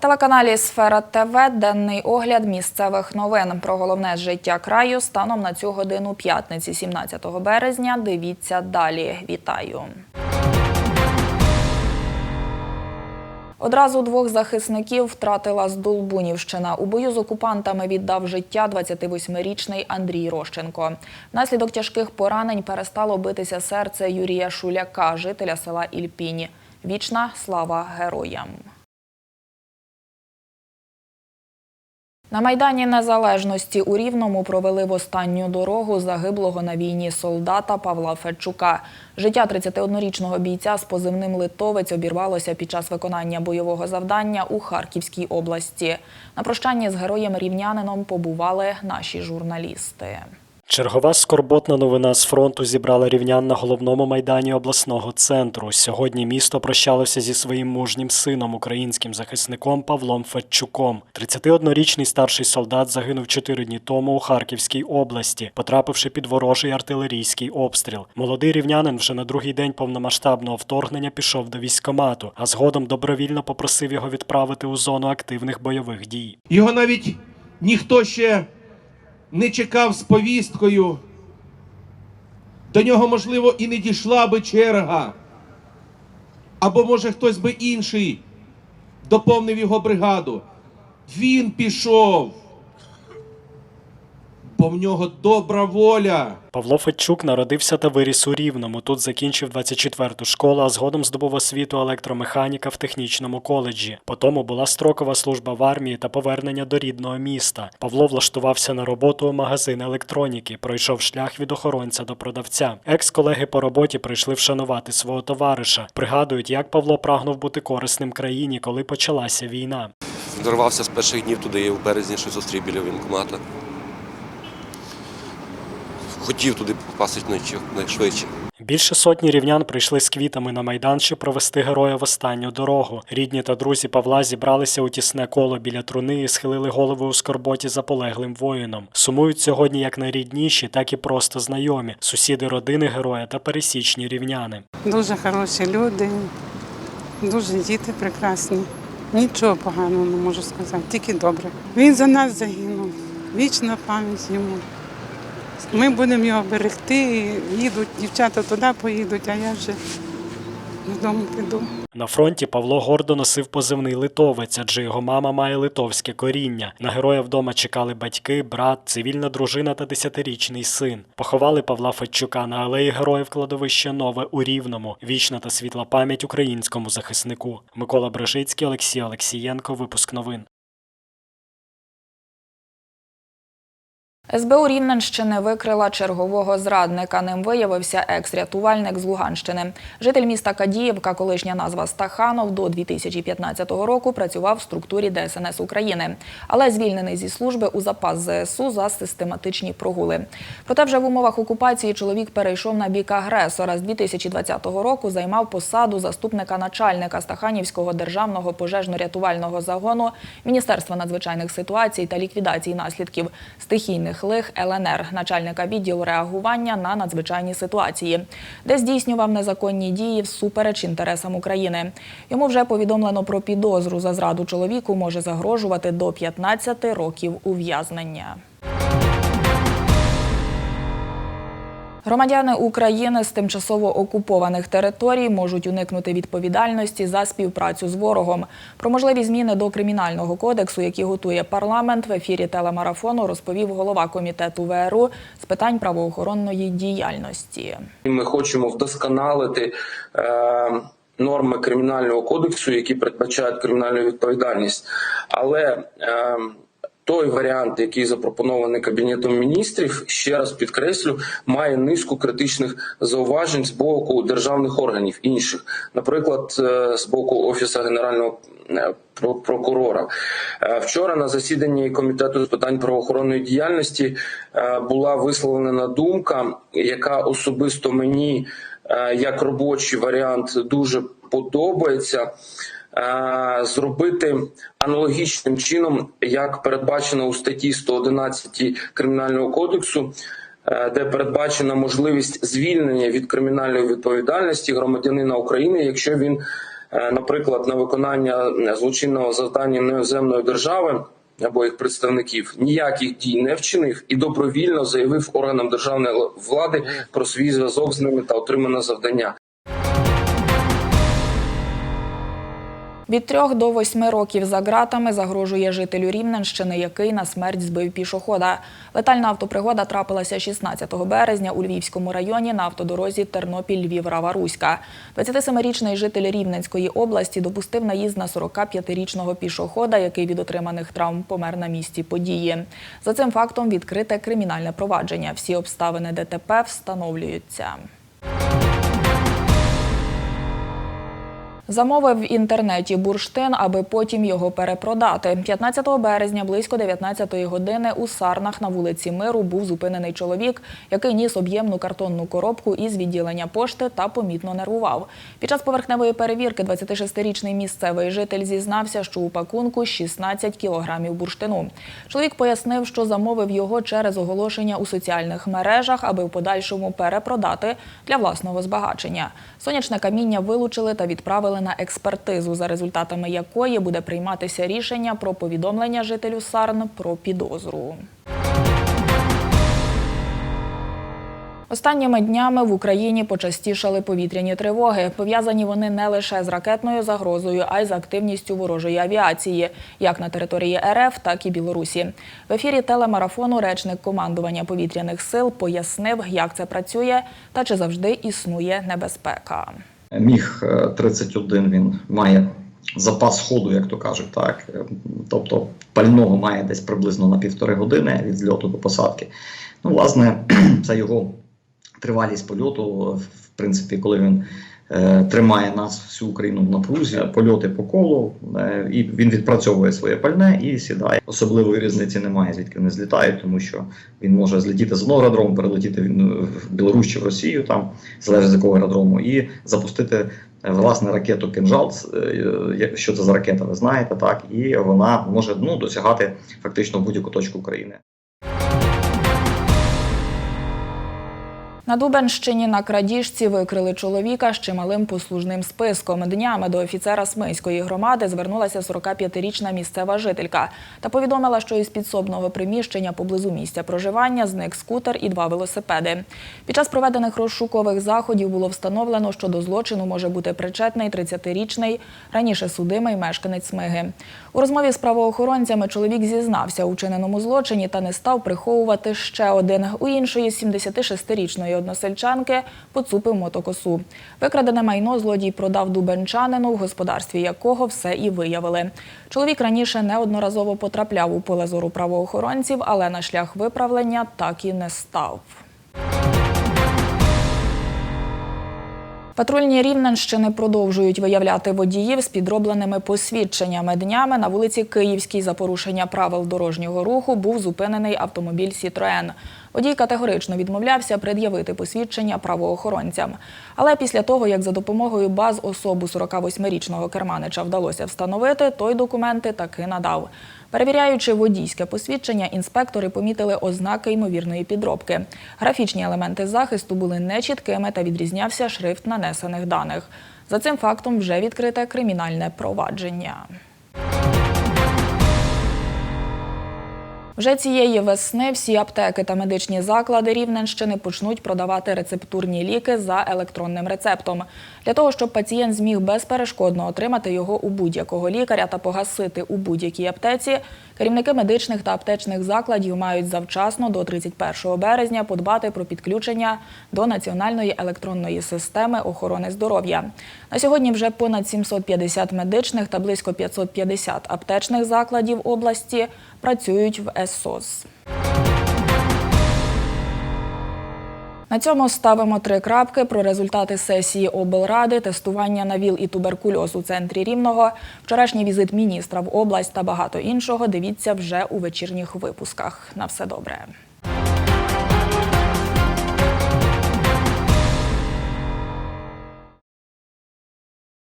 На телеканалі Сфера ТВ денний огляд місцевих новин про головне життя краю станом на цю годину п'ятниці, 17 березня. Дивіться далі. Вітаю. Одразу двох захисників втратила Здолбунівщина. У бою з окупантами віддав життя 28-річний Андрій Рощенко. Внаслідок тяжких поранень перестало битися серце Юрія Шуляка, жителя села Ільпіні. Вічна слава героям. На Майдані Незалежності у Рівному провели в останню дорогу загиблого на війні солдата Павла Федчука. Життя 31-річного бійця з позивним «Литовець» обірвалося під час виконання бойового завдання у Харківській області. На прощанні з героєм рівнянином побували наші журналісти. Чергова скорботна новина з фронту зібрала рівнян на головному майдані обласного центру. Сьогодні місто прощалося зі своїм мужнім сином, українським захисником Павлом Федчуком. 31-річний старший солдат загинув чотири дні тому у Харківській області, потрапивши під ворожий артилерійський обстріл. Молодий рівнянин вже на другий день повномасштабного вторгнення пішов до військкомату, а згодом добровільно попросив його відправити у зону активних бойових дій. Його навіть ніхто ще не чекав з повісткою. До нього, можливо, і не дійшла би черга. Або, може, хтось би інший доповнив його бригаду. Він пішов. Бо в нього добра воля. Павло Федчук народився та виріс у Рівному. Тут закінчив 24-ту школу, а згодом здобув освіту електромеханіка в технічному коледжі. Потім була строкова служба в армії та повернення до рідного міста. Павло влаштувався на роботу у магазин електроніки, пройшов шлях від охоронця до продавця. Екс-колеги по роботі прийшли вшанувати свого товариша. Пригадують, як Павло прагнув бути корисним країні, коли почалася війна. Дорвався з перших днів туди, я в березні щось зустрів біля воєнкомата. Хотів туди попасти найшвидше. Більше сотні рівнян прийшли з квітами на майдан, щоб провести героя в останню дорогу. Рідні та друзі Павла зібралися у тісне коло біля труни і схилили голови у скорботі за полеглим воїном. Сумують сьогодні як найрідніші, так і просто знайомі, сусіди родини героя та пересічні рівняни. Дуже хороші люди, дуже діти прекрасні. Нічого поганого не можу сказати, тільки добре. Він за нас загинув. Вічна пам'ять йому. Ми будемо його берегти. Їдуть, дівчата туди поїдуть, а я вже додому піду. На фронті Павло гордо носив позивний литовець, адже його мама має литовське коріння. На героя вдома чекали батьки, брат, цивільна дружина та десятирічний син. Поховали Павла Федчука на алеї героїв кладовища Нове у Рівному. Вічна та світла пам'ять українському захиснику. Микола Брежицький, Олексій Олексієнко. Випуск новин. СБУ Рівненщини викрила чергового зрадника. Ним виявився екс-рятувальник з Луганщини. Житель міста Кадіївка, колишня назва Стаханов, до 2015 року працював в структурі ДСНС України, але звільнений зі служби у запас ЗСУ за систематичні прогули. Проте вже в умовах окупації чоловік перейшов на бік агресора. З 2020 року займав посаду заступника начальника Стаханівського державного пожежно-рятувального загону Міністерства надзвичайних ситуацій та ліквідації наслідків стихійних лих ЛНР, начальника відділу реагування на надзвичайні ситуації, де здійснював незаконні дії всупереч інтересам України. Йому вже повідомлено про підозру за зраду чоловіку може загрожувати до 15 років ув'язнення. Громадяни України з тимчасово окупованих територій можуть уникнути відповідальності за співпрацю з ворогом. Про можливі зміни до кримінального кодексу, які готує парламент, в ефірі телемарафону розповів голова комітету ВРУ з питань правоохоронної діяльності. Ми хочемо вдосконалити е, норми кримінального кодексу, які передбачають кримінальну відповідальність. Але е, той варіант, який запропонований кабінетом міністрів, ще раз підкреслю, має низку критичних зауважень з боку державних органів інших, наприклад, е, з боку офісу генерального е, прокурора. Е, Вчора на засіданні комітету з питань правоохоронної діяльності була висловлена думка, яка особисто мені як робочий варіант дуже подобається. е, Зробити аналогічним чином, як передбачено у статті 111 кримінального кодексу, е, де передбачена можливість звільнення від кримінальної відповідальності громадянина України, якщо він е, наприклад, на виконання злочинного завдання іноземної держави або їх представників, ніяких дій не вчинив і добровільно заявив органам державної влади про свій зв'язок з ними та отримане завдання. Від трьох до восьми років за ґратами загрожує жителю Рівненщини, який на смерть збив пішохода. Летальна автопригода трапилася 16 березня у Львівському районі на автодорозі Тернопіль-Львів-Рава-Руська. 27-річний житель Рівненської області допустив наїзд на 45-річного пішохода, який від отриманих травм помер на місці події. За цим фактом відкрите кримінальне провадження. Всі обставини ДТП встановлюються. Замовив в інтернеті бурштин, аби потім його перепродати. 15 березня близько 19 години у Сарнах на вулиці Миру був зупинений чоловік, який ніс об'ємну картонну коробку із відділення пошти та помітно нервував. Під час поверхневої перевірки 26-річний місцевий житель зізнався, що у пакунку 16 кілограмів бурштину. Чоловік пояснив, що замовив його через оголошення у соціальних мережах, аби в подальшому перепродати для власного збагачення. Сонячне каміння вилучили та відправили на експертизу, за результатами якої буде прийматися рішення про повідомлення жителю Сарн про підозру. Останніми днями в Україні почастішали повітряні тривоги. Пов'язані вони не лише з ракетною загрозою, а й з активністю ворожої авіації, як на території РФ, так і Білорусі. В ефірі телемарафону речник командування повітряних сил пояснив, як це працює та чи завжди існує небезпека. Міг е, 31 він має запас ходу, як то кажуть, так. Е, Тобто пального має десь приблизно на півтори години від зльоту до посадки. Ну, власне, це його тривалість польоту, в принципі, коли він е, тримає нас всю Україну в напрузі, польоти по колу, е, і він відпрацьовує своє пальне і сідає. Особливої різниці немає, звідки вони злітають, тому що він може злетіти з одного аеродрому, перелетіти в Білорусь чи в Росію, там залежить з якого аеродрому, і запустити е, власне ракету Кинжал. Е, Що це за ракета, ви знаєте, так, і вона може ну, досягати фактично будь-яку точку України. На Дубенщині на крадіжці викрили чоловіка з чималим послужним списком. Днями до офіцера Смийської громади звернулася 45-річна місцева жителька та повідомила, що із підсобного приміщення поблизу місця проживання зник скутер і два велосипеди. Під час проведених розшукових заходів було встановлено, що до злочину може бути причетний 30-річний, раніше судимий мешканець Смиги. У розмові з правоохоронцями чоловік зізнався у чиненому злочині та не став приховувати ще один. У іншої 76-річної односельчанки поцупив мотокосу. Викрадене майно злодій продав дубенчанину, в господарстві якого все і виявили. Чоловік раніше неодноразово потрапляв у поле зору правоохоронців, але на шлях виправлення так і не став. Патрульні Рівненщини продовжують виявляти водіїв з підробленими посвідченнями. Днями на вулиці Київській за порушення правил дорожнього руху був зупинений автомобіль «Сітроен». Водій категорично відмовлявся пред'явити посвідчення правоохоронцям. Але після того, як за допомогою баз особу 48-річного керманича вдалося встановити, той документи таки надав. Перевіряючи водійське посвідчення, інспектори помітили ознаки ймовірної підробки. Графічні елементи захисту були нечіткими та відрізнявся шрифт нанесених даних. За цим фактом вже відкрите кримінальне провадження. Вже цієї весни всі аптеки та медичні заклади Рівненщини почнуть продавати рецептурні ліки за електронним рецептом. Для того, щоб пацієнт зміг безперешкодно отримати його у будь-якого лікаря та погасити у будь-якій аптеці, керівники медичних та аптечних закладів мають завчасно до 31 березня подбати про підключення до національної електронної системи охорони здоров'я. На сьогодні вже понад 750 медичних та близько 550 аптечних закладів області працюють в ЕСОС. На цьому ставимо три крапки про результати сесії облради, тестування на ВІЛ і туберкульоз у центрі Рівного, вчорашній візит міністра в область та багато іншого. Дивіться вже у вечірніх випусках. На все добре.